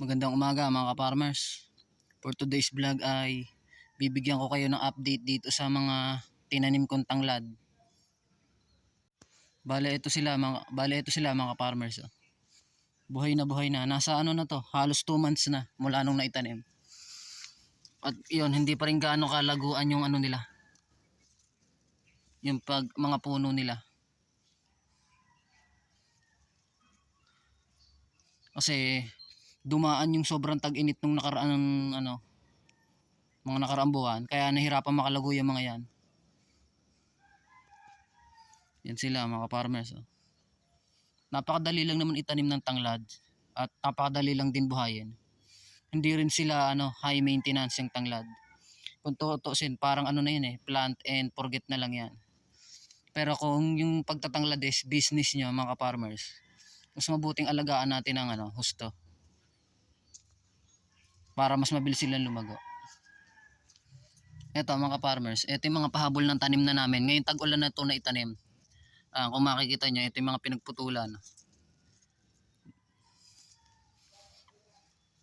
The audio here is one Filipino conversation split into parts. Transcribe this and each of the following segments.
Magandang umaga mga ka-farmers. For today's vlog ay bibigyan ko kayo ng update dito sa mga tinanim kong tanglad. Bale ito sila mga bale ito sila mga farmers. Oh. Buhay na buhay na. Nasa ano na to, halos 2 months na mula nung naitanim. At yun, hindi pa rin gaano kalaguan yung ano nila. Yung pag mga puno nila. Kasi dumaan yung sobrang tag-init nung nakaraan ano mga nakaraang buwan kaya nahirapan makalago yung mga yan. Yan sila mga farmers oh. napakadali lang naman itanim ng tanglad at napakadali lang din buhayin. Hindi rin sila ano high maintenance yung tanglad. Kung tutusin parang ano na yun eh plant and forget na lang yan. Pero kung yung pagtatanglad is business nyo mga farmers mas mabuting alagaan natin ang ano husto para mas mabilis silang lumago. Ito mga farmers, ito yung mga pahabol ng tanim na namin. Ngayon tag-ulan na ito na itanim. Ah, kung makikita nyo, ito yung mga pinagputulan.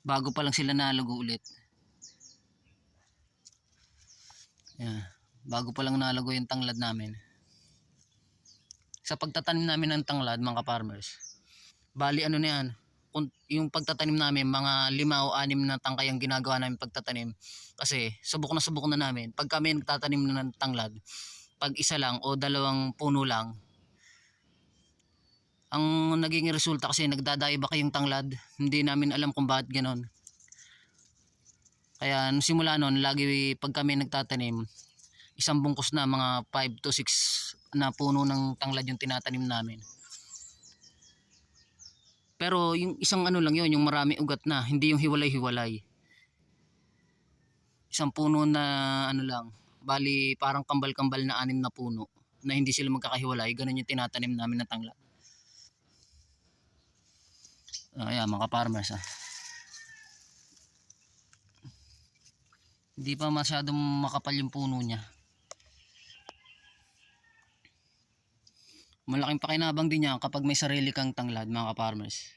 Bago pa lang sila nalago ulit. Yan. Bago pa lang nalago yung tanglad namin. Sa pagtatanim namin ng tanglad mga farmers, bali ano na yan, yung pagtatanim namin mga lima o anim na tangkay ang ginagawa namin pagtatanim. Kasi subok na subok na namin. Pag kami nagtatanim na ng tanglad pag isa lang o dalawang puno lang ang naging resulta kasi nagdadaiba kayong tanglad. Hindi namin alam kung bakit ganon. Kaya nung simula nun lagi pag kami nagtatanim isang bungkus na mga 5 to 6 na puno ng tanglad yung tinatanim namin pero yung isang ano lang yun, yung marami ugat na, hindi yung hiwalay-hiwalay. Isang puno na ano lang, bali parang kambal-kambal na anim na puno na hindi sila magkakahiwalay, ganun yung tinatanim namin na tangla. Ayan mga farmers ah. Hindi pa masyadong makapal yung puno niya. Malaking pakinabang din yan kapag may sarili kang tanglad mga farmers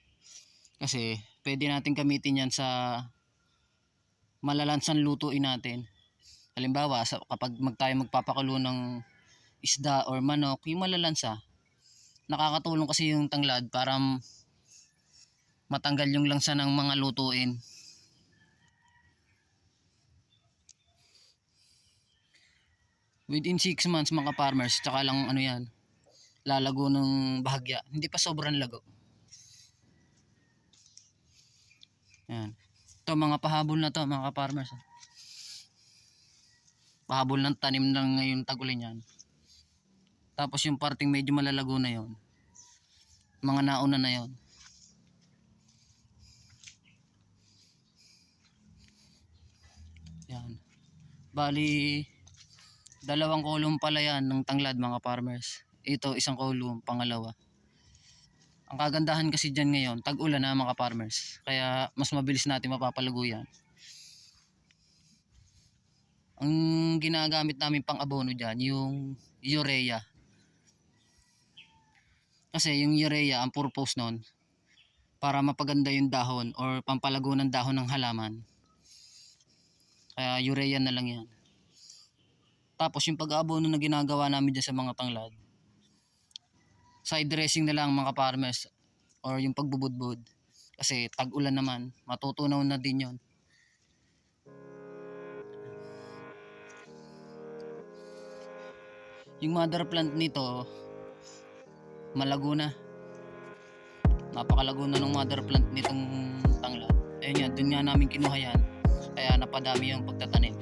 kasi pwede natin gamitin yan sa malalansan lutuin natin. Halimbawa sa, kapag mag tayo magpapakulo ng isda or manok yung malalansa nakakatulong kasi yung tanglad para matanggal yung langsa ng mga lutuin. Within 6 months mga farmers tsaka lang ano yan lalago ng bahagya. Hindi pa sobrang lago. Yan. Ito mga pahabol na to mga farmers. Pahabol ng tanim ng ngayon tagulin yan. Tapos yung parting medyo malalago na yon. Mga nauna na yon. Yan. Bali, dalawang kulong pala yan ng tanglad mga farmers ito isang kolum, pangalawa. Ang kagandahan kasi dyan ngayon, tag-ulan na mga farmers. Kaya mas mabilis natin mapapalago yan. Ang ginagamit namin pang abono dyan, yung urea. Kasi yung urea, ang purpose nun, para mapaganda yung dahon or pampalago ng dahon ng halaman. Kaya urea na lang yan. Tapos yung pag-aabono na ginagawa namin dyan sa mga tanglad, side dressing na lang mga farmers or yung pagbubudbud. Kasi tag-ulan naman. Matutunaw na din yon yung mother plant nito malago na napakalago na ng mother plant nitong tanglad ayun yan dun nga namin kinuha yan. Kaya napadami yung pagtatanim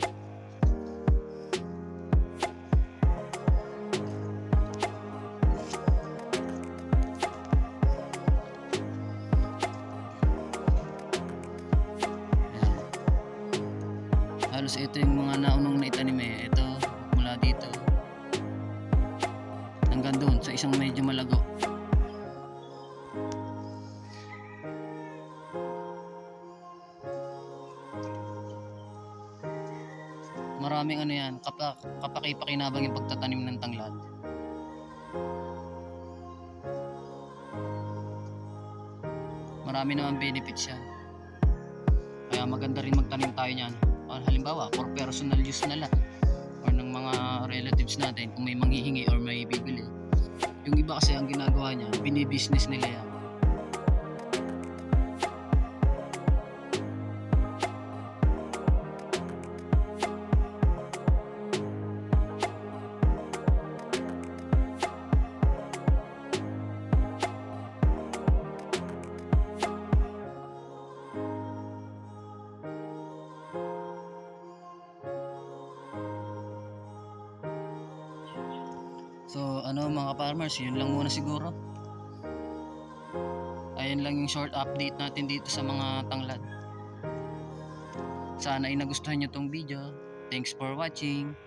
halos ito yung mga naunang naitanim eh ito mula dito. Hanggang doon sa isang medyo malago. Maraming ano yan kapak, kapaki-pakinabang yung pagtatanim ng tanglad. Marami naman benefits yan. Kaya maganda rin magtanim tayo niyan. Ah, halimbawa, for personal use na lang or ng mga relatives natin kung may manghihingi or may bibili. Yung iba kasi ang ginagawa niya, binibusiness nila yan. So ano mga farmers, yun lang muna siguro. Ayun lang yung short update natin dito sa mga tanglad. Sana ay nagustuhan nyo tong video. Thanks for watching.